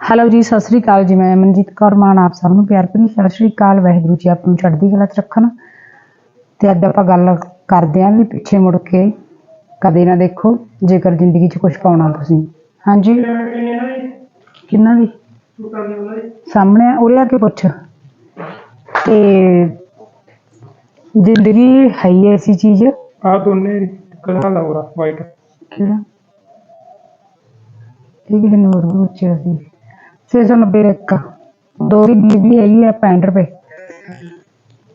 Hello ਜੀ ਸਤਿ ਸ੍ਰੀ ਅਕਾਲ ਜੀ। ਮੈਂ ਮਨਜੀਤ ਕੌਰ ਮਾਨ ਆਪ ਸਭ ਨੂੰ ਪਿਆਰ ਭਰੀ ਸਤਿ ਸ੍ਰੀ ਅਕਾਲ। ਵਾਹਿਗੁਰੂ ਜੀ ਆਪ ਨੂੰ ਚੜ੍ਹਦੀ ਕਲਾ 'ਚ ਰੱਖਣ। ਤੇ ਅੱਜ ਆਪਾਂ ਗੱਲ ਕਰਦੇ ਆਂ ਵੀ ਪਿੱਛੇ ਮੁੜ ਕੇ ਕਦੇ ਨਾ ਦੇਖੋ ਜੇਕਰ ਜ਼ਿੰਦਗੀ 'ਚ ਕੁਝ ਪਾਉਣਾ ਤੁਸੀਂ। ਹਾਂਜੀ? ਕਿੰਨਾ ਦੀ ਸਾਹਮਣੇ ਆ, ਉਰੇ ਆ ਕੇ ਪੁੱਛ। ਤੇ ਜ਼ਿੰਦਗੀ ਹੈ ਹੀ ਐਸੀ ਚੀਜ਼? ਆ ਦੋਨੇ ਕਲਰ ਹੋਰਾ ਵਾਈਟ ਕਿਹੜਾ? ਇਹ ਕਿਹਨੇ ਹੋਰ ਪੁੱਛਿਆ ਸੀ 690 ਰੇਕਾ ਦੋ ਦੀ ਬੀਬੀ ਹੈਗੀ ਆ 65 ਰੁਪਏ।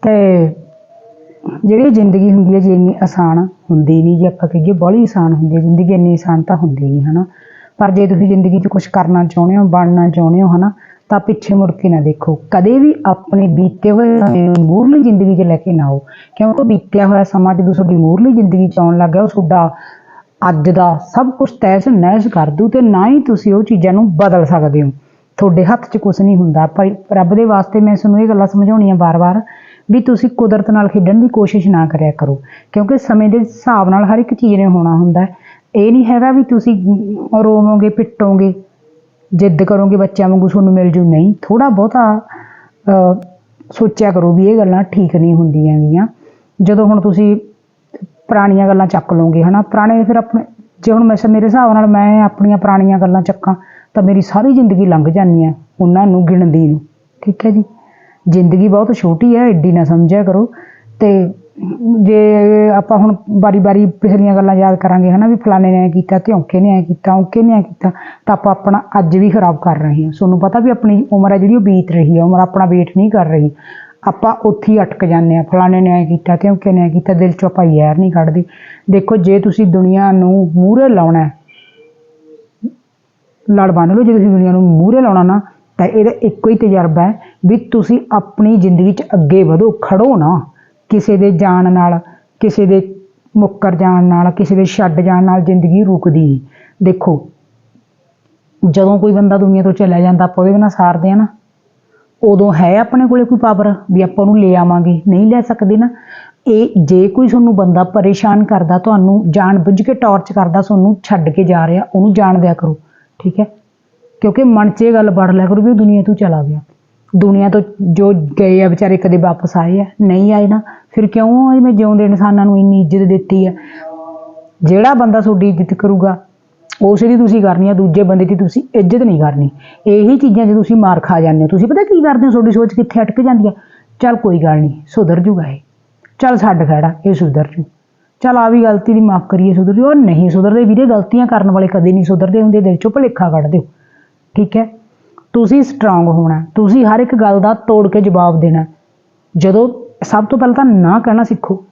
ਤੇ ਜਿਹੜੀ ਜ਼ਿੰਦਗੀ ਹੁੰਦੀ ਹੈ ਜੀ ਇੰਨੀ ਆਸਾਨ ਹੁੰਦੀ ਨਹੀਂ ਜੇ ਆਪਾਂ ਕਹੀਏ ਬੜੀ ਆਸਾਨ ਹੁੰਦੀ ਹੈ ਜ਼ਿੰਦਗੀ ਇੰਨੀ ਆਸਾਨ ਤਾਂ ਹੁੰਦੀ ਨਹੀਂ, ਹਨਾ? ਪਰ ਜੇ ਤੁਸੀਂ ਜ਼ਿੰਦਗੀ 'ਚ ਕੁਝ ਕਰਨਾ ਚਾਹੁੰਦੇ ਹੋ, ਬਣਨਾ ਚਾਹੁੰਦੇ ਹੋ, ਹਨਾ, ਤਾਂ ਪਿੱਛੇ ਮੁੜ ਕੇ ਨਾ ਦੇਖੋ। ਕਦੇ ਵੀ ਆਪਣੇ ਬੀਤੇ ਹੋਏ ਸਮੇਂ ਨੂੰ ਮੂਹਰਲੀ ਜ਼ਿੰਦਗੀ 'ਚ ਲੈ ਕੇ ਨਾ ਆਓ। ਕਿਉਂਕਿ ਬੀਤਿਆ ਹੋਇਆ ਸਮਾਂ ਜਦੋਂ ਤੁਹਾਡੀ ਮੂਹਰਲੀ ਜ਼ਿੰਦਗੀ 'ਚ ਆਉਣ ਲੱਗ ਗਿਆ, ਉਹ ਤੁਹਾਡਾ ਅੱਜ ਦਾ ਸਭ ਕੁਝ ਤੈਸ਼ ਨਹਿਸ ਕਰ ਦੂ ਤੇ ਨਾ ਹੀ ਤੁਸੀਂ ਉਹ ਚੀਜ਼ਾਂ ਨੂੰ ਬਦਲ ਸਕਦੇ ਹੋ। ਤੁਹਾਡੇ ਹੱਥ 'ਚ ਕੁਝ ਨਹੀਂ ਹੁੰਦਾ। ਪਰ ਰੱਬ ਦੇ ਵਾਸਤੇ ਮੈਂ ਤੁਹਾਨੂੰ ਇਹ ਗੱਲਾਂ ਸਮਝਾਉਣੀਆਂ ਵਾਰ ਵਾਰ ਵੀ ਤੁਸੀਂ ਕੁਦਰਤ ਨਾਲ ਖੇਡਣ ਦੀ ਕੋਸ਼ਿਸ਼ ਨਾ ਕਰਿਆ ਕਰੋ। ਕਿਉਂਕਿ ਸਮੇਂ ਦੇ ਹਿਸਾਬ ਨਾਲ ਹਰ ਇੱਕ ਚੀਜ਼ ਨੇ ਹੋਣਾ ਹੁੰਦਾ ਇਹ ਨਹੀਂ ਹੈਗਾ ਵੀ ਤੁਸੀਂ ਰੋਵੋਗੇ, ਪਿੱਟੋਗੇ, ਜਿੱਦ ਕਰੋਗੇ, ਬੱਚਿਆਂ ਵਾਂਗੂ ਤੁਹਾਨੂੰ ਮਿਲ ਜੂ। ਨਹੀਂ ਥੋੜਾ ਬਹੁਤਾ ਸੋਚਿਆ ਕਰੋ ਵੀ ਇਹ ਗੱਲਾਂ ਠੀਕ ਨਹੀਂ ਹੁੰਦੀਆਂ ਗੀਆਂ। ਜਦੋਂ ਹੁਣ ਤੁਸੀਂ ਪੁਰਾਣੀਆਂ ਗੱਲਾਂ ਚੱਕ ਲਓਗੇ, ਹਨਾ? ਪੁਰਾਣੇ ਫਿਰ ਆਪਣੇ, ਜੇ ਹੁਣ ਮੈਂ ਮੇਰੇ ਹਿਸਾਬ ਨਾਲ ਮੈਂ ਆਪਣੀਆਂ ਪੁਰਾਣੀਆਂ ਗੱਲਾਂ ਚੱਕਾਂ ਤਾਂ ਮੇਰੀ ਸਾਰੀ ਜ਼ਿੰਦਗੀ ਲੰਘ ਜਾਣੀ ਹੈ ਉਹਨਾਂ ਨੂੰ ਗਿਣਦੀ ਨੂੰ। ਠੀਕ ਹੈ ਜੀ? ਜ਼ਿੰਦਗੀ ਬਹੁਤ ਛੋਟੀ ਹੈ ਐਡੀ ਨਾ ਸਮਝਿਆ ਕਰੋ। ਤੇ ਜੇ ਆਪਾਂ ਹੁਣ ਬਾਰੀ-ਬਾਰੀ ਪਿਛਲੀਆਂ ਗੱਲਾਂ ਯਾਦ ਕਰਾਂਗੇ ਹਨਾ ਵੀ ਫਲਾਣੇ ਨੇ ਐ ਕੀਤਾ ਤੇ ਔਂਕੇ ਨੇ ਐ ਕੀਤਾ, ਔਂਕੇ ਨੇ ਐ ਕੀਤਾ, ਤਾਂ ਆਪਾਂ ਆਪਣਾ ਅੱਜ ਵੀ ਖਰਾਬ ਕਰ ਰਹੇ ਹਾਂ। ਤੁਹਾਨੂੰ ਪਤਾ ਵੀ ਆਪਣੀ ਉਮਰ ਹੈ ਜਿਹੜੀ ਉਹ ਬੀਤ ਰਹੀ ਹੈ, ਉਮਰ ਆਪਣਾ ਵੇਟ ਨਹੀਂ ਕਰ ਰਹੀ। ਆਪਾਂ ਉੱਥੇ ਹੀ ਅਟਕ ਜਾਂਦੇ ਆ ਫਲਾਣੇ ਨੇ ਐ ਕੀਤਾ ਤੇ ਔਂਕੇ ਨੇ ਐ ਕੀਤਾ, ਦਿਲ ਚੋਂ ਆਪਾਂ ਯਾਰ ਨਹੀਂ ਕੱਢਦੇ। ਦੇਖੋ, ਜੇ ਤੁਸੀਂ ਦੁਨੀਆ ਨੂੰ ਮੂਹਰੇ ਲਾਉਣਾ ਲੜ ਬੰਨ ਲਓ, ਜੇ ਤੁਸੀਂ ਦੁਨੀਆ ਨੂੰ ਮੂਹਰੇ ਲਾਉਣਾ ਨਾ, ਤਾਂ ਇਹਦਾ ਇੱਕੋ ਹੀ ਤਜਰਬਾ ਹੈ ਵੀ ਤੁਸੀਂ ਆਪਣੀ ਜ਼ਿੰਦਗੀ 'ਚ ਅੱਗੇ ਵਧੋ, ਖੜੋ ਨਾ। ਕਿਸੇ ਦੇ ਜਾਣ ਨਾਲ, ਕਿਸੇ ਦੇ ਮੁੱਕਰ ਜਾਣ ਨਾਲ, ਕਿਸੇ ਦੇ ਛੱਡ ਜਾਣ ਨਾਲ ਜ਼ਿੰਦਗੀ ਰੁਕਦੀ ਨਹੀਂ। ਦੇਖੋ, ਜਦੋਂ ਕੋਈ ਬੰਦਾ ਦੁਨੀਆ ਤੋਂ ਚਲਾ ਜਾਂਦਾ, ਆਪਾਂ ਉਹਦੇ ਬਿਨਾਂ ਸਾਰਦੇ ਆ ਨਾ। ਉਦੋਂ ਹੈ ਆਪਣੇ ਕੋਲੇ ਕੋਈ ਪਾਵਰ ਵੀ ਆਪਾਂ ਉਹਨੂੰ ਲੈ ਆਵਾਂਗੇ, ਨਹੀਂ ਲੈ ਸਕਦੇ ਨਾ। ਇਹ ਜੇ ਕੋਈ ਤੁਹਾਨੂੰ ਬੰਦਾ ਪਰੇਸ਼ਾਨ ਕਰਦਾ, ਤੁਹਾਨੂੰ ਜਾਣ ਬੁੱਝ ਕੇ ਟਾਰਚ ਕਰਦਾ, ਤੁਹਾਨੂੰ ਛੱਡ ਕੇ ਜਾ ਰਿਹਾ, ਉਹਨੂੰ ਜਾਣ ਦਿਆ ਕਰੋ। ਠੀਕ ਹੈ? ਕਿਉਂਕਿ ਮਨ 'ਚ ਇਹ ਗੱਲ ਵੜ ਲਿਆ ਕਰੋ ਵੀ ਉਹ ਦੁਨੀਆ ਤੋਂ ਚਲਾ ਗਿਆ। ਦੁਨੀਆ ਤੋਂ ਜੋ ਗਏ ਆ ਵਿਚਾਰੇ ਕਦੇ ਵਾਪਸ ਆਏ ਆ, ਨਹੀਂ ਆਏ ਨਾ, ਫਿਰ ਕਿਉਂ ਮੈਂ ਜਿਉਂਦੇ ਇਨਸਾਨਾਂ ਨੂੰ ਇੰਨੀ ਇੱਜ਼ਤ ਦਿੱਤੀ ਆ। ਜਿਹੜਾ ਬੰਦਾ ਤੁਹਾਡੀ ਇੱਜ਼ਤ ਕਰੂਗਾ, ਉਸੇ ਦੀ ਤੁਸੀਂ ਕਰਨੀ ਆ, ਦੂਜੇ ਬੰਦੇ ਦੀ ਤੁਸੀਂ ਇੱਜ਼ਤ ਨਹੀਂ ਕਰਨੀ। ਇਹੀ ਚੀਜ਼ਾਂ ਜੇ ਤੁਸੀਂ ਮਾਰ ਖਾ ਜਾਂਦੇ ਹੋ। ਤੁਸੀਂ ਪਤਾ ਕੀ ਕਰਦੇ ਹੋ? ਤੁਹਾਡੀ ਸੋਚ ਕਿੱਥੇ ਅਟਕ ਜਾਂਦੀ ਆ? ਚੱਲ ਕੋਈ ਗੱਲ ਨਹੀਂ, ਸੁਧਰ ਜੂਗਾ ਇਹ। ਚੱਲ ਛੱਡ ਖੜਾ, ਇਹ ਸੁਧਰ ਜੂ। ਚੱਲ ਆ ਵੀ ਗਲਤੀ ਦੀ ਮਾਫ ਕਰੀਏ ਸੁਧਰ ਜੂ ਉਹ ਨਹੀਂ ਸੁਧਰਦੇ ਵੀਰੇ, ਗਲਤੀਆਂ ਕਰਨ ਵਾਲੇ ਕਦੇ ਨਹੀਂ ਸੁਧਰਦੇ ਹੁੰਦੇ, ਦਿਲ ਚੋਂ ਭੁਲੇਖਾ ਕੱਢ ਦਿਓ। ਠੀਕ ਹੈ? ਤੁਸੀਂ ਸਟਰੋਂਗ ਹੋਣਾ, ਤੁਸੀਂ ਹਰ ਇੱਕ ਗੱਲ ਦਾ ਤੋੜ ਕੇ ਜਵਾਬ ਦੇਣਾ। ਜਦੋਂ ਸਭ ਤੋਂ ਪਹਿਲਾਂ ਤਾਂ ਨਾ ਕਹਿਣਾ ਸਿੱਖੋ।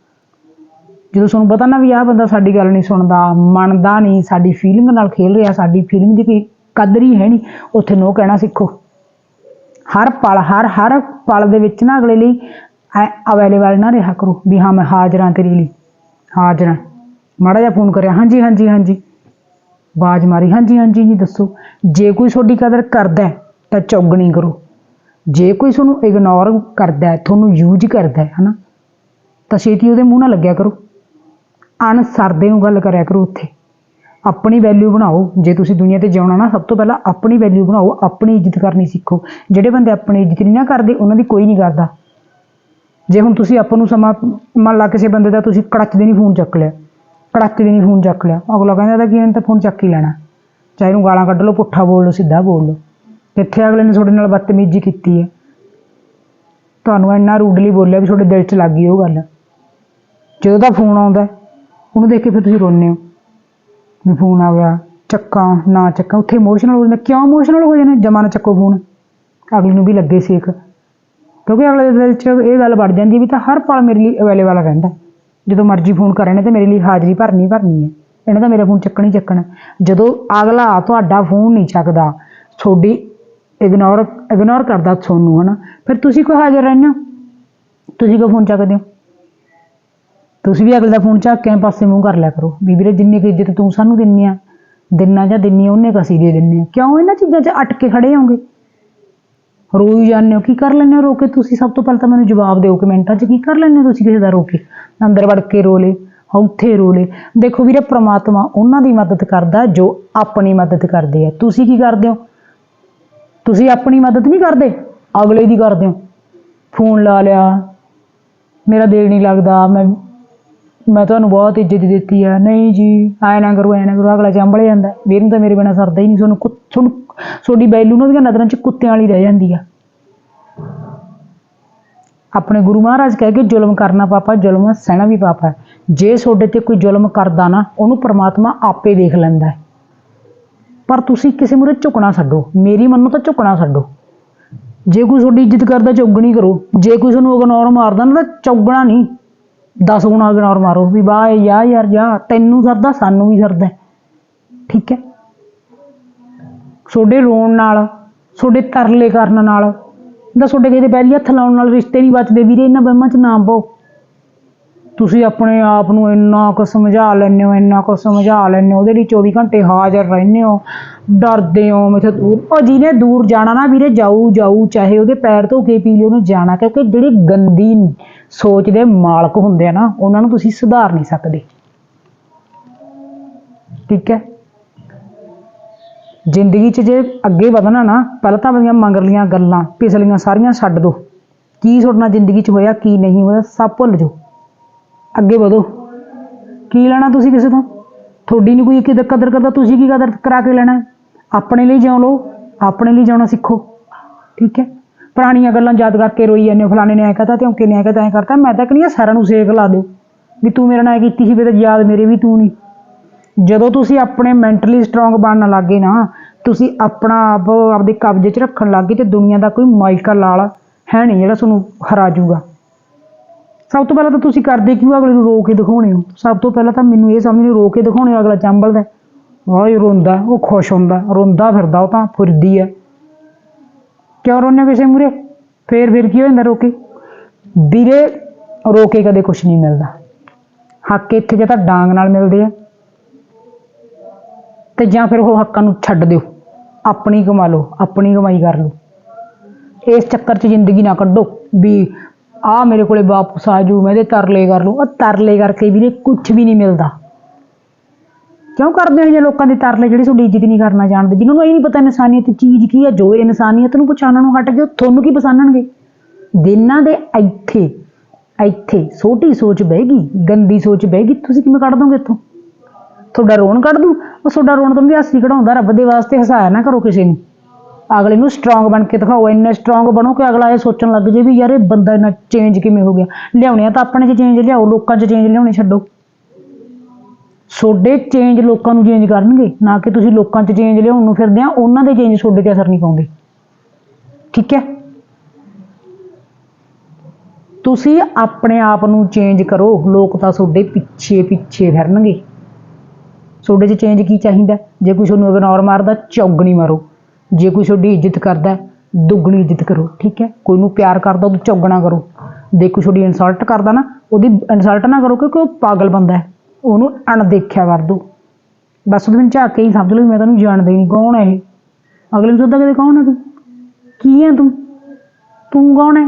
ਜਦੋਂ ਤੁਹਾਨੂੰ ਪਤਾ ਨਾ ਵੀ ਆਹ ਬੰਦਾ ਸਾਡੀ ਗੱਲ ਨਹੀਂ ਸੁਣਦਾ, ਮੰਨਦਾ ਨਹੀਂ, ਸਾਡੀ ਫੀਲਿੰਗ ਨਾਲ ਖੇਲ ਰਿਹਾ, ਸਾਡੀ ਫੀਲਿੰਗ ਦੀ ਕੋਈ ਕਦਰ ਹੀ ਹੈ ਨਹੀਂ, ਉੱਥੇ ਨੋ ਕਹਿਣਾ ਸਿੱਖੋ। ਹਰ ਪਲ, ਹਰ ਹਰ ਪਲ ਦੇ ਵਿੱਚ ਨਾ ਅਗਲੇ ਲਈ ਅਵੇਲੇਬਲ ਨਾ ਰਿਹਾ ਕਰੋ, ਵੀ ਹਾਂ ਮੈਂ ਹਾਜ਼ਰਾਂ ਤੇਰੇ ਲਈ। ਹਾਜ਼ਰ ਹਾਂ ਮਾੜਾ ਜਿਹਾ ਫੋਨ ਕਰਿਆ। ਹਾਂਜੀ ਹਾਂਜੀ ਹਾਂਜੀ। ਬਾਜ ਮਾਰੀ। ਹਾਂਜੀ ਹਾਂਜੀ ਜੀ ਦੱਸੋ। ਜੇ ਕੋਈ ਤੁਹਾਡੀ ਕਦਰ ਕਰਦਾ ਹੈ, ਤਾਂ ਚੌਗਣੀ ਕਰੋ। ਜੇ ਕੋਈ ਤੁਹਾਨੂੰ ਇਗਨੋਰ ਕਰਦਾ ਹੈ, ਤੁਹਾਨੂੰ ਯੂਜ਼ ਕਰਦਾ ਹੈ ਹਨਾ? ਤਾਂ ਛੇਤੀ ਉਹਦੇ ਮੂੰਹ ਨਾਲ ਲੱਗਿਆ ਕਰੋ। ਅਣਸਰਦੇ ਨੂੰ ਗੱਲ ਕਰਿਆ ਕਰੋ ਉੱਥੇ। ਆਪਣੀ ਵੈਲਿਊ ਬਣਾਓ। ਜੇ ਤੁਸੀਂ ਦੁਨੀਆ ਤੇ ਜਿਉਣਾ ਨਾ ਸਭ ਤੋਂ ਪਹਿਲਾਂ ਆਪਣੀ ਵੈਲਿਊ ਬਣਾਓ। ਆਪਣੀ ਇੱਜ਼ਤ ਕਰਨੀ ਸਿੱਖੋ। ਜਿਹੜੇ ਬੰਦੇ ਆਪਣੀ ਇੱਜ਼ਤ ਨਹੀਂ ਨਾ ਕਰਦੇ ਉਹਨਾਂ ਦੀ ਕੋਈ ਨਹੀਂ ਕਰਦਾ। ਜੇ ਹੁਣ ਤੁਸੀਂ ਆਪਾਂ ਨੂੰ ਸਮਾਂ ਮੰਨ ਲਾ ਕਿਸੇ ਬੰਦੇ ਦਾ ਤੁਸੀਂ ਕੜੱਚ ਦੇ ਨਹੀਂ ਫੋਨ ਚੱਕ ਲਿਆ ਕੜੱਚ ਦੇ ਨਹੀਂ ਫੋਨ ਚੱਕ ਲਿਆ, ਅਗਲਾ ਕਹਿੰਦਾ ਤਾਂ ਕੀ ਇਹਨੇ ਤਾਂ ਫੋਨ ਚੱਕ ਹੀ ਲੈਣਾ। ਚਾਹੇ ਇਹਨੂੰ ਗਾਲਾਂ ਕੱਢ ਲਓ, ਪੁੱਠਾ ਬੋਲ ਲਓ, ਸਿੱਧਾ ਬੋਲ ਲਓ। ਕਿੱਥੇ ਅਗਲੇ ਨੇ ਤੁਹਾਡੇ ਨਾਲ ਬਦਤਮੀਜ਼ੀ ਕੀਤੀ ਹੈ। ਤੁਹਾਨੂੰ ਇੰਨਾ ਰੂਡਲੀ ਬੋਲਿਆ ਵੀ ਤੁਹਾਡੇ ਦਿਲ 'ਚ ਲੱਗ ਗਈ ਉਹ ਗੱਲ। ਜਦੋਂ ਦਾ ਫੋਨ ਆਉਂਦਾ, ਉਹਨੂੰ ਦੇਖ ਕੇ ਫਿਰ ਤੁਸੀਂ ਰੋਂਦੇ ਹੋ। ਵੀ ਫੋਨ ਆ ਗਿਆ, ਚੱਕਾਂ, ਨਾ ਚੱਕਾਂ, ਉੱਥੇ ਇਮੋਸ਼ਨਲ ਹੋ ਜਾਂਦਾ। ਕਿਉਂ ਇਮੋਸ਼ਨਲ ਹੋ ਜਾਂਦੇ ਜਮਾ ਨਾ ਚੱਕੋ ਫੋਨ। ਅਗਲੇ ਨੂੰ ਵੀ ਲੱਗੇ ਸੇਖ ਕਿਉਂਕਿ ਅਗਲੇ ਦੇ ਦਿਲ 'ਚ ਇਹ ਗੱਲ ਵੜ ਜਾਂਦੀ ਵੀ ਤਾਂ ਹਰ ਪਲ ਮੇਰੇ ਲਈ ਅਵੇਲੇਬਲ ਰਹਿੰਦਾ ਜਦੋਂ ਮਰਜ਼ੀ ਫੋਨ ਕਰੇ ਨੇ ਤੇ ਮੇਰੇ ਲਈ ਹਾਜ਼ਰੀ ਭਰਨੀ ਭਰਨੀ ਹੈ। ਇਹਨੇ ਤਾਂ ਮੇਰਾ ਫੋਨ ਚੱਕਣਾ ਹੀ ਚੱਕਣਾ ਜਦੋਂ ਅਗਲਾ ਤੁਹਾਡਾ ਫੋਨ ਨਹੀਂ ਚੱਕਦਾ, ਤੁਹਾਡੀ ਇਗਨੋਰ ਇਗਨੋਰ ਕਰਦਾ ਤੁਹਾਨੂੰ, ਹਨਾ। ਫਿਰ ਤੁਸੀਂ ਕੋਈ ਹਾਜ਼ਰ ਰਹਿੰਦੇ ਹੋ? ਤੁਸੀਂ ਕਿਉਂ ਫੋਨ ਚੱਕਦੇ ਹੋ? ਤੁਸੀਂ ਵੀ ਅਗਲੇ ਦਾ ਫੋਨ ਚੱਕ ਕੇ ਪਾਸੇ ਮੂੰਹ ਕਰ ਲਿਆ ਕਰੋ। ਵੀ ਵੀਰੇ ਜਿੰਨੀ ਕੁ ਇੱਜ਼ਤ ਤੂੰ ਸਾਨੂੰ ਦਿੰਨੀ ਆ, ਦਿੰਨਾ ਜਾਂ ਦਿੰਨੀ ਆ, ਉਹਨੇ ਕੁ ਅਸੀਂ ਦੇ ਦਿੰਨੇ ਆ। ਕਿਉਂ ਇਹਨਾਂ ਚੀਜ਼ਾਂ 'ਚ ਅਟਕ ਕੇ ਖੜੇ ਹੋਗੇ? ਰੋਈ ਜਾਂਦੇ ਹੋ, ਕੀ ਕਰ ਲੈਂਦੇ ਹੋ ਰੋ ਕੇ? ਤੁਸੀਂ ਸਭ ਤੋਂ ਪਹਿਲਾਂ ਤਾਂ ਮੈਨੂੰ ਜਵਾਬ ਦਿਓ ਕਿ ਮਿੰਟਾਂ 'ਚ, ਕੀ ਕਰ ਲੈਂਦੇ ਹੋ ਤੁਸੀਂ ਕਿਸੇ ਦਾ ਰੋ ਕੇ? ਅੰਦਰ ਵੜ ਕੇ ਰੋ ਲੇ ਉੱਥੇ ਰੋ ਲੇ। ਦੇਖੋ ਵੀਰੇ, ਪ੍ਰਮਾਤਮਾ ਉਹਨਾਂ ਦੀ ਮਦਦ ਕਰਦਾ ਜੋ ਆਪਣੀ ਮਦਦ ਕਰਦੇ ਆ। ਤੁਸੀਂ ਕੀ ਕਰਦੇ ਹੋ? ਤੁਸੀਂ ਆਪਣੀ ਮਦਦ ਨਹੀਂ ਕਰਦੇ, ਅਗਲੇ ਦੀ ਕਰਦੇ ਹੋ। ਫੋਨ ਲਾ ਲਿਆ, ਮੇਰਾ ਦਿਲ ਨਹੀਂ ਲੱਗਦਾ, ਮੈਂ ਮੈਂ ਤੁਹਾਨੂੰ ਬਹੁਤ ਇੱਜ਼ਤ ਦਿੱਤੀ ਆ। ਨਹੀਂ ਜੀ, ਐ ਨਾ ਕਰੋ, ਐ ਨਾ ਕਰੋ, ਅਗਲਾ ਚੰਬਲ ਜਾਂਦਾ। ਵੀਰ ਨੂੰ ਤਾਂ ਮੇਰੇ ਬਿਨਾਂ ਸਰਦਾ ਹੀ ਨਹੀਂ, ਤੁਹਾਨੂੰ ਕੁ- ਤੁਹਾਨੂੰ ਤੁਹਾਡੀ ਬੈਲੂ ਨਾ ਉਹਦੀਆਂ ਨਜ਼ਰਾਂ 'ਚ ਕੁੱਤਿਆਂ ਵਾਲੀ ਰਹਿ ਜਾਂਦੀ ਆ। ਆਪਣੇ ਗੁਰੂ ਮਹਾਰਾਜ ਕਹਿ ਕੇ ਜ਼ੁਲਮ ਕਰਨਾ ਪਾਪਾ, ਜ਼ੁਲਮ ਸਹਿਣਾ ਵੀ ਪਾਪਾ ਹੈ। ਜੇ ਤੁਹਾਡੇ ਤੇ ਕੋਈ ਜ਼ੁਲਮ ਕਰਦਾ ਨਾ, ਉਹਨੂੰ ਪ੍ਰਮਾਤਮਾ ਆਪੇ ਦੇਖ ਲੈਂਦਾ ਹੈ। ਪਰ ਤੁਸੀਂ ਕਿਸੇ ਮੂਹਰੇ ਝੁਕਣਾ ਛੱਡੋ। ਮੇਰੀ ਮੰਨੋ ਤਾਂ ਝੁਕਣਾ ਛੱਡੋ। ਜੇ ਕੋਈ ਤੁਹਾਡੀ ਇੱਜ਼ਤ ਕਰਦਾ, ਚੌਗਣੀ ਕਰੋ। ਜੇ ਕੋਈ ਤੁਹਾਨੂੰ ਇਗਨੋਰ ਮਾਰਦਾ ਨਾ, ਤਾਂ ਚੌਗਣਾ ਨਹੀਂ। 10 ਗੁਣਾ ਇਗਨੋਰ ਮਾਰੋ। ਵੀ ਵਾਹ ਯਾ ਯਾਰ ਜਾ ਤੈਨੂੰ ਸਰਦਾ, ਸਾਨੂੰ ਵੀ ਸਰਦਾ ਠੀਕ ਹੈ? ਤੁਹਾਡੇ ਰੋਣ ਨਾਲ ਤੁਹਾਡੇ ਤਰਲੇ ਕਰਨ ਨਾਲ ਦਾ ਤੁਹਾਡੇ ਕਿਸੇ ਦੇ ਬੈਲੀ ਹੱਥ ਲਾਉਣ ਨਾਲ ਰਿਸ਼ਤੇ ਨਹੀਂ ਬਚਦੇ ਵੀਰੇ, ਇਹਨਾਂ ਵਹਿਮਾਂ 'ਚ ਨਾ ਪਾਓ ਤੁਸੀਂ ਆਪਣੇ ਆਪ ਨੂੰ ਇੰਨਾ ਕੁ ਸਮਝਾ ਲੈਂਦੇ ਹੋ, ਇੰਨਾ ਕੁ ਸਮਝਾ ਲੈਂਦੇ ਹੋ, ਉਹਦੇ ਲਈ 24 ਘੰਟੇ ਹਾਜ਼ਰ ਰਹਿੰਦੇ ਹੋ, ਡਰਦੇ ਹੋ ਮੈਥੇ ਦੂਰ, ਉਹ ਜਿਹਨੇ ਦੂਰ ਜਾਣਾ ਨਾ ਵੀਰੇ, ਜਾਊ ਜਾਊ, ਚਾਹੇ ਉਹਦੇ ਪੈਰ ਧੋ ਕੇ ਪੀ ਲਿਓ, ਉਹਨੂੰ ਜਾਣਾ, ਕਿਉਂਕਿ ਜਿਹੜੇ ਗੰਦੀ ਸੋਚ ਦੇ ਮਾਲਕ ਹੁੰਦੇ ਆ ਨਾ, ਉਹਨਾਂ ਨੂੰ ਤੁਸੀਂ ਸੁਧਾਰ ਨਹੀਂ ਸਕਦੇ। ਠੀਕ ਹੈ? ਜ਼ਿੰਦਗੀ 'ਚ ਜੇ ਅੱਗੇ ਵਧਣਾ ਨਾ ਪਹਿਲਾਂ ਤਾਂ ਆਪਣੀਆਂ ਮੰਗਰਲੀਆਂ ਗੱਲਾਂ ਪਿਛਲੀਆਂ ਸਾਰੀਆਂ ਛੱਡ ਦਿਓ ਕੀ ਤੁਹਾਡੇ ਨਾਲ ਜ਼ਿੰਦਗੀ 'ਚ ਹੋਇਆ ਕੀ ਨਹੀਂ ਹੋਇਆ ਸਭ ਭੁੱਲ ਜਾਓ। ਅੱਗੇ ਵਧੋ। ਕੀ ਲੈਣਾ ਤੁਸੀਂ ਕਿਸੇ ਤੋਂ? ਤੁਹਾਡੀ ਨਹੀਂ ਕੋਈ ਕਿਦਰ ਕਦਰ ਕਰਦਾ ਤੁਸੀਂ ਕੀ ਕਦਰ ਕਰਾ ਕੇ ਲੈਣਾ? ਆਪਣੇ ਲਈ ਜਿਉ ਲਓ ਆਪਣੇ ਲਈ ਜਿਉਣਾ ਸਿੱਖੋ। ਠੀਕ ਹੈ? ਪੁਰਾਣੀਆਂ ਗੱਲਾਂ ਯਾਦ ਕਰਕੇ ਰੋਈ ਜਾਂਦੇ ਹੋ, ਫਲਾਣੇ ਨੇ ਐ ਕਹਤਾ ਤੇ ਔਂਕੇ ਨੇ ਐ ਕਹਤਾ ਐ ਕਰਤਾ। ਮੈਂ ਤਾਂ ਕਹਿੰਦੀ ਹਾਂ ਸਾਰਿਆਂ ਨੂੰ ਸੇਕ ਲਾ ਦਿਓ। ਵੀ ਤੂੰ ਮੇਰੇ ਨਾਲ ਕੀਤੀ ਸੀ ਵੀ ਤੇ ਯਾਦ ਮੇਰੇ ਵੀ ਤੂੰ ਨਹੀਂ ਜਦੋਂ ਤੁਸੀਂ ਆਪਣੇ ਮੈਂਟਲੀ ਸਟਰੋਂਗ ਬਣਨ ਲੱਗੇ ਨਾ ਤੁਸੀਂ ਆਪਣਾ ਆਪ ਆਪਦੇ ਕਬਜ਼ੇ 'ਚ ਰੱਖਣ ਲੱਗੇ ਤੇ ਦੁਨੀਆ ਦਾ ਕੋਈ ਮਾਈਕਾ ਲਾਲ ਹੈ ਨਹੀਂ ਜਿਹੜਾ ਤੁਹਾਨੂੰ ਹਰਾ ਜੂਗਾ। ਸਭ ਤੋਂ ਪਹਿਲਾਂ ਤਾਂ ਤੁਸੀਂ ਕਰਦੇ ਕਿਉਂ ਅਗਲੇ ਨੂੰ ਰੋ ਕੇ ਦਿਖਾਉਣੇ ਹੋ? ਸਭ ਤੋਂ ਪਹਿਲਾਂ ਤਾਂ ਮੈਨੂੰ ਇਹ ਸਮਝ ਨਹੀਂ ਰੋ ਕੇ ਦਿਖਾਉਣੇ ਹੋ, ਅਗਲਾ ਚੰਬਲਦਾ ਵਾਹ ਇਹ ਰੋਂਦਾ ਉਹ ਖੁਸ਼ ਹੁੰਦਾ ਰੋਂਦਾ ਫਿਰਦਾ ਉਹ ਤਾਂ ਫੁਰਦੀ ਆ। ਕਿਉਂ ਰੋਣੇ ਕਿਸੇ ਮੂਰੇ ਫੇਰ ਫਿਰ ਕੀ ਹੋ ਜਾਂਦਾ ਰੋ ਕੇ? ਵੀਰੇ ਰੋ ਕੇ ਕਦੇ ਕੁਝ ਨਹੀਂ ਮਿਲਦਾ। ਹੱਕ ਇੱਥੇ ਜਾਂ ਤਾਂ ਡਾਂਗ ਨਾਲ ਮਿਲਦੇ ਆ। ਤੇ ਜਾਂ ਫਿਰ ਉਹ ਹੱਕਾਂ ਨੂੰ ਛੱਡ ਦਿਓ। ਆਪਣੀ ਕਮਾ ਲਓ, ਆਪਣੀ ਕਮਾਈ ਕਰ ਲਓ। ਇਸ ਚੱਕਰ 'ਚ ਜ਼ਿੰਦਗੀ ਨਾ ਕੱਢੋ ਵੀ ਆ ਮੇਰੇ ਕੋਲੇ ਵਾਪਸ ਆ ਜੂ ਮੈਂ ਇਹਦੇ ਤਰਲੇ ਕਰ ਲੂੰ ਉਹ ਤਰਲੇ ਕਰਕੇ ਵੀਰੇ ਕੁਝ ਵੀ ਨਹੀਂ ਮਿਲਦਾ। ਕਿਉਂ ਕਰਦੇ ਹੋ ਜੇ ਲੋਕਾਂ ਦੇ ਤਰਲੇ ਜਿਹੜੇ ਤੁਹਾਡੀ ਇੱਜ਼ਤ ਨਹੀਂ ਕਰਨਾ ਜਾਣਦੇ? ਜਿਨ੍ਹਾਂ ਨੂੰ ਇਹ ਨਹੀਂ ਪਤਾ ਇਨਸਾਨੀਅਤ ਚੀਜ਼ ਕੀ ਹੈ, ਜੋ ਇਨਸਾਨੀਅਤ ਨੂੰ ਪਛਾਣਨ ਨੂੰ ਹਟ ਗਏ ਉਹ ਤੁਹਾਨੂੰ ਕੀ ਪਛਾਣਨਗੇ? ਦਿਨਾਂ ਦੇ ਇੱਥੇ ਇੱਥੇ ਛੋਟੀ ਸੋਚ ਬਹਿ ਗਈ, ਗੰਦੀ ਸੋਚ ਬਹਿ ਗਈ, ਤੁਸੀਂ ਕਿਵੇਂ ਕੱਢ ਦੋਗੇ ਇੱਥੋਂ? ਤੁਹਾਡਾ ਰੋਣ ਕੱਢ ਦੂੰ, ਉਹ ਤੁਹਾਡਾ ਰੋਣ ਤੁਹਾਨੂੰ ਹਾਸੀ ਕਢਾਉਂਦਾ, ਰੱਬ ਦੇ ਵਾਸਤੇ ਹਸਾਇਆ ਨਾ ਕਰੋ ਕਿਸੇ ਨੂੰ। ਅਗਲੇ ਨੂੰ ਸਟਰੋਂਗ ਬਣ ਕੇ ਦਿਖਾਓ, ਇੰਨੇ ਸਟਰੋਂਗ ਬਣੋ ਕਿ ਅਗਲਾ ਇਹ ਸੋਚਣ ਲੱਗ ਜੇ ਵੀ ਯਾਰ ਇਹ ਬੰਦਾ ਇੰਨਾ ਚੇਂਜ ਕਿਵੇਂ ਹੋ ਗਿਆ। ਲਿਆਉਣੇ ਆ ਤਾਂ ਆਪਣੇ 'ਚ ਚੇਂਜ ਲਿਆਓ, ਲੋਕਾਂ 'ਚ ਚੇਂਜ ਲਿਆਉਣੇ ਛੱਡੋ। ਤੁਹਾਡੇ ਚੇਂਜ ਲੋਕਾਂ ਨੂੰ ਚੇਂਜ ਕਰਨਗੇ, ਨਾ ਕਿ ਤੁਸੀਂ ਲੋਕਾਂ 'ਚ ਚੇਂਜ ਲਿਆਉਣ ਨੂੰ ਫਿਰਦੇ ਆ, ਉਹਨਾਂ ਦੇ ਚੇਂਜ ਤੁਹਾਡੇ ਤੇ ਅਸਰ ਨਹੀਂ ਪਾਉਂਦੇ। ਠੀਕ ਹੈ? ਤੁਸੀਂ ਆਪਣੇ ਆਪ ਨੂੰ ਚੇਂਜ ਕਰੋ, ਲੋਕ ਤਾਂ ਤੁਹਾਡੇ ਪਿੱਛੇ ਪਿੱਛੇ ਫਿਰਨਗੇ। ਤੁਹਾਡੇ 'ਚ ਚੇਂਜ ਕੀ ਚਾਹੀਦਾ? ਜੇ ਕੋਈ ਤੁਹਾਨੂੰ ਇਗਨੋਰ ਮਾਰਦਾ, ਚੌਗਣੀ ਮਾਰੋ। ਜੇ ਕੋਈ ਤੁਹਾਡੀ ਇੱਜ਼ਤ ਕਰਦਾ, ਦੁੱਗਣੀ ਇੱਜ਼ਤ ਕਰੋ, ਠੀਕ ਹੈ? ਕੋਈ ਨੂੰ ਪਿਆਰ ਕਰਦਾ ਉਹਨੂੰ ਚੌਗਣਾ ਕਰੋ। ਜੇ ਕੋਈ ਤੁਹਾਡੀ ਇਨਸਲਟ ਕਰਦਾ ਨਾ, ਉਹਦੀ ਇਨਸਲਟ ਨਾ ਕਰੋ ਕਿਉਂਕਿ ਉਹ ਪਾਗਲ ਬੰਦਾ ਹੈ। ਉਹਨੂੰ ਅਣਦੇਖਿਆ ਕਰ ਦਿਓ ਬਸ ਉਹਦੇ ਵਿੱਚ ਝਾਕ ਕੇ ਹੀ ਸਮਝ ਲਓ, ਮੈਂ ਤੈਨੂੰ ਜਾਣਦਾ ਹੀ ਨਹੀਂ ਕੌਣ ਹੈ ਇਹ। ਅਗਲੇ ਨੂੰ ਸੋਚਦਾ ਕਦੇ ਕੌਣ ਹੈ ਤੂੰ? ਕੀ ਹੈ ਤੂੰ? ਤੂੰ ਕੌਣ ਹੈ?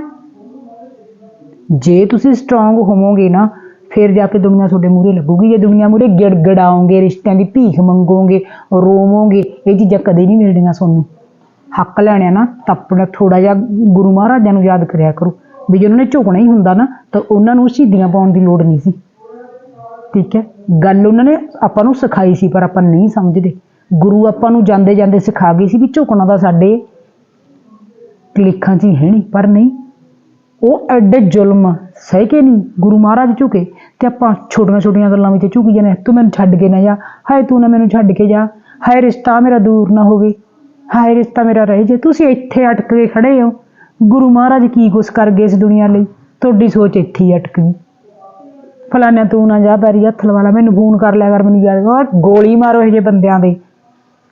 ਜੇ ਤੁਸੀਂ ਸਟਰੋਂਗ ਹੋਵੋਗੇ ਨਾ ਫਿਰ ਜਾ ਕੇ ਦੁਨੀਆ ਤੁਹਾਡੇ ਮੂਹਰੇ ਲੱਗੂਗੀ, ਜੇ ਦੁਨੀਆ ਮੂਹਰੇ ਗਿੜਗੜਾਓਗੇ ਰਿਸ਼ਤਿਆਂ ਦੀ ਭੀਖ ਮੰਗੋਗੇ, ਰੋਵੋਗੇ, ਇਹ ਚੀਜ਼ਾਂ ਕਦੇ ਨਹੀਂ ਮਿਲਣੀਆਂ ਤੁਹਾਨੂੰ। ਹੱਕ ਲੈਣਿਆ ਨਾ, ਤਾਂ ਆਪਣਾ ਥੋੜਾ ਜਿਹਾ ਗੁਰੂ ਮਹਾਰਾਜਾਂ ਨੂੰ ਯਾਦ ਕਰਿਆ ਕਰੋ, ਵੀ ਜੇ ਉਹਨਾਂ ਨੇ ਝੁਕਣਾ ਹੀ ਹੁੰਦਾ ਨਾ, ਤਾਂ ਉਹਨਾਂ ਨੂੰ ਸ਼ਹੀਦੀਆਂ ਪਾਉਣ ਦੀ ਲੋੜ ਨਹੀਂ ਸੀ। ਠੀਕ ਹੈ? ਗੱਲ ਉਹਨਾਂ ਨੇ ਆਪਾਂ ਨੂੰ ਸਿਖਾਈ ਸੀ, ਪਰ ਆਪਾਂ ਨਹੀਂ ਸਮਝਦੇ। ਗੁਰੂ ਆਪਾਂ ਨੂੰ ਜਾਂਦੇ ਜਾਂਦੇ ਸਿਖਾ ਗਏ ਸੀ ਵੀ ਝੁਕਣਾ ਤਾਂ ਸਾਡੇ ਲਿਖਾਂ 'ਚ ਹੀ ਹੈ ਨਹੀਂ, ਪਰ ਨਹੀਂ ਉਹ ਐਡੇ ਜ਼ੁਲਮ ਸਹਿ ਕੇ ਨਹੀਂ? ਗੁਰੂ ਮਹਾਰਾਜ ਝੁਕੇ ਤੇ ਆਪਾਂ ਛੋਟੀਆਂ ਛੋਟੀਆਂ ਗੱਲਾਂ ਵਿੱਚ ਝੁਕ ਜਾਂਦੇ ਤੂੰ ਮੈਨੂੰ ਛੱਡ ਕੇ ਨਾ ਜਾ। ਹਾਏ, ਤੂੰ ਨਾ ਮੈਨੂੰ ਛੱਡ ਕੇ ਜਾ। ਹਾਏ, ਰਿਸ਼ਤਾ ਮੇਰਾ ਦੂਰ ਨਾ ਹੋਵੇ। ਹਾਏ, ਰਿਸ਼ਤਾ ਮੇਰਾ ਰਹਿ ਜੇ। ਤੁਸੀਂ ਇੱਥੇ ਅਟਕ ਕੇ ਖੜੇ ਹੋ। ਗੁਰੂ ਮਹਾਰਾਜ ਕੀ ਕੁਛ ਕਰ ਗਏ ਇਸ ਦੁਨੀਆ ਲਈ? ਤੁਹਾਡੀ ਸੋਚ ਇੱਥੇ ਹੀ ਅਟਕ ਗਈ। ਫਲਾਣਾ ਤੂੰ ਨਾ ਜਾ ਪੈਰੀ ਹੱਥ ਲਵਾ ਲੈ। ਮੈਨੂੰ ਫੋਨ ਕਰ ਲਿਆ ਕਰ, ਮੈਨੂੰ ਯਾਦ ਉਹ ਗੋਲੀ ਮਾਰੋ ਇਹ ਜੇ ਬੰਦਿਆਂ ਦੇ,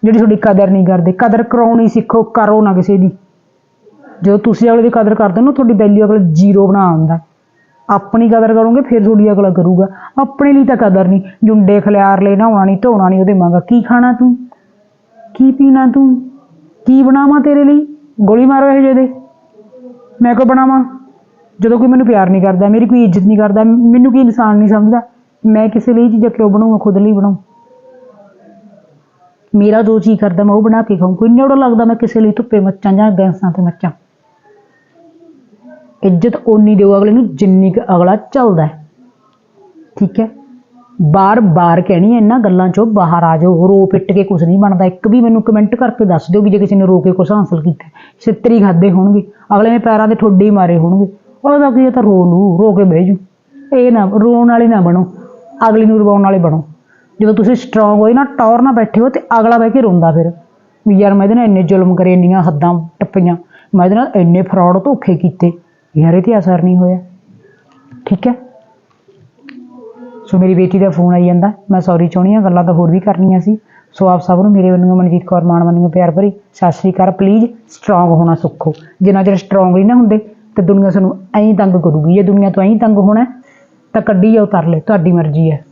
ਜਿਹੜੀ ਤੁਹਾਡੀ ਕਦਰ ਨਹੀਂ ਕਰਦੇ। ਕਦਰ ਕਰਾਉਣੀ ਸਿੱਖੋ, ਕਰੋ ਨਾ ਕਿਸੇ ਦੀ। ਜਦੋਂ ਤੁਸੀਂ ਅਗਲੇ ਦੀ ਕਦਰ ਕਰਦੇ ਹੋ ਨਾ, ਤੁਹਾਡੀ ਵੈਲਿਊ ਅਗਲਾ ਜ਼ੀਰੋ ਬਣਾ ਆਉਂਦਾ ਆਪਣੀ ਕਦਰ ਕਰੋਗੇ, ਫਿਰ ਤੁਹਾਡੀ ਅਗਲਾ ਕਰੂਗਾ। ਆਪਣੇ ਲਈ ਤਾਂ ਕਦਰ ਨਹੀਂ, ਜੁੰਡੇ ਖਲਿਆਰ ਲੈ ਨਹਾਉਣਾ ਨਹੀਂ, ਧੋਣਾ ਨਹੀਂ, ਉਹਦੇ ਮੰਗਾ ਕੀ ਖਾਣਾ ਤੂੰ? ਕੀ ਪੀਣਾ ਤੂੰ? ਕੀ ਬਣਾਵਾਂ ਤੇਰੇ ਲਈ? ਗੋਲੀ ਮਾਰੋ ਇਹ ਜਿਹੇ ਦੇ। ਮੈਂ ਕੋ ਬਣਾਵਾਂ? ਜਦੋਂ ਕੋਈ ਮੈਨੂੰ ਪਿਆਰ ਨਹੀਂ ਕਰਦਾ, ਮੇਰੀ ਕੋਈ ਇੱਜ਼ਤ ਨਹੀਂ ਕਰਦਾ, ਮੈਨੂੰ ਕੋਈ ਇਨਸਾਨ ਨਹੀਂ ਸਮਝਦਾ, ਮੈਂ ਕਿਸੇ ਲਈ ਚੀਜ਼ਾਂ ਕਿਉਂ ਬਣਾਵਾਂ, ਖੁਦ ਲਈ ਬਣਾਉ? ਮੇਰਾ ਜੋ ਜੀ ਕਰਦਾ, ਮੈਂ ਉਹ ਬਣਾ ਕੇ ਖਾਊਂ। ਕੋਈ ਨਿਉੜਾ ਲੱਗਦਾ ਮੈਂ ਕਿਸੇ ਲਈ ਧੁੱਪੇ ਮੱਚਾਂ ਜਾਂ ਗੈਸਾਂ ਤੇ ਮੱਚਾਂ। ਇੱਜ਼ਤ ਓਨੀ ਦਿਓ ਅਗਲੇ ਨੂੰ ਜਿੰਨੀ ਕੁ ਅਗਲਾ ਚੱਲਦਾ ਹੈ। ਠੀਕ ਹੈ? ਬਾਰ-ਬਾਰ ਕਹਿਣੀ ਹੈ, ਇਹਨਾਂ ਗੱਲਾਂ ਚੋਂ ਬਾਹਰ ਆ ਜਾਓ। ਰੋ ਪਿੱਟ ਕੇ ਕੁਝ ਨਹੀਂ ਬਣਦਾ। ਇੱਕ ਵੀ ਮੈਨੂੰ ਕਮੈਂਟ ਕਰਕੇ ਦੱਸ ਦਿਓ ਵੀ ਜੇ ਕਿਸੇ ਨੇ ਰੋ ਕੇ ਕੁਝ ਹਾਸਲ ਕੀਤਾ ਹੈ। ਛਿੱਤਰੀ ਖਾਦੇ ਹੋਣਗੇ। ਅਗਲੇ ਨੇ ਪੈਰਾਂ ਦੇ ਠੋਡੇ ਹੀ ਮਾਰੇ ਹੋਣਗੇ। ਉਹਦਾ ਕੀ ਹੈ ਤਾਂ ਰੋ ਲੂ, ਰੋ ਕੇ ਬਹਿ ਜੂ ਇਹ ਨਾ, ਰੋਣ ਵਾਲੇ ਨਾ ਬਣੋ। ਅਗਲੀ ਨੂੰ ਰਵਾਉਣ ਵਾਲੇ ਬਣੋ। ਜਦੋਂ ਤੁਸੀਂ ਸਟਰੋਂਗ ਹੋਏ ਨਾ, ਟੌਰ ਨਾ ਬੈਠੇ ਹੋ ਤੇ ਅਗਲਾ ਬਹਿ ਕੇ ਰੋਂਦਾ ਫਿਰ। ਵੀ ਯਾਰ ਮੈਂ ਇਹਦੇ ਨਾਲ ਇੰਨੇ ਜ਼ੁਲਮ ਕਰੇ, ਇੰਨੀਆਂ ਹੱਦਾਂ ਟੱਪੀਆਂ। ਮੈਂ ਇਹਦੇ ਨਾਲ ਇੰਨੇ ਫਰਾਡ ਧੋਖੇ ਕੀਤੇ। ਯਾਰ ਇਹ ਤੇ ਅਸਰ ਨਹੀਂ ਹੋਇਆ। ਠੀਕ ਹੈ? ਸੋ ਮੇਰੀ ਬੇਟੀ ਦਾ ਫੋਨ ਆਈ ਜਾਂਦਾ। ਮੈਂ ਸੌਰੀ ਚਾਹੁੰਦੀ ਹਾਂ, ਗੱਲਾਂ ਤਾਂ ਹੋਰ ਵੀ ਕਰਨੀਆਂ ਸੀ। ਸੋ ਆਪ ਸਭ ਨੂੰ ਮੇਰੇ ਵੱਲੋਂ ਮਨਜੀਤ ਕੌਰ ਮਾਨ ਵੱਲੋਂ ਪਿਆਰ ਭਰੀ ਸਤਿ ਸ਼੍ਰੀ ਅਕਾਲ। ਪਲੀਜ਼ ਸਟਰੋਂਗ ਹੋਣਾ ਸਿੱਖੋ। ਜਿੰਨਾ ਚਿਰ ਸਟਰੋਂਗ ਨਹੀਂ ਨਾ ਹੁੰਦੇ, ਤੇ ਦੁਨੀਆ ਸਾਨੂੰ ਐਂ ਤੰਗ ਕਰੂਗੀ। ਜੇ ਦੁਨੀਆ ਤੋਂ ਐਂ ਤੰਗ ਹੋਣਾ, ਤਾਂ ਕੱਢੀ ਜਾਓ ਤਰਲੇ ਤੁਹਾਡੀ ਮਰਜ਼ੀ ਹੈ।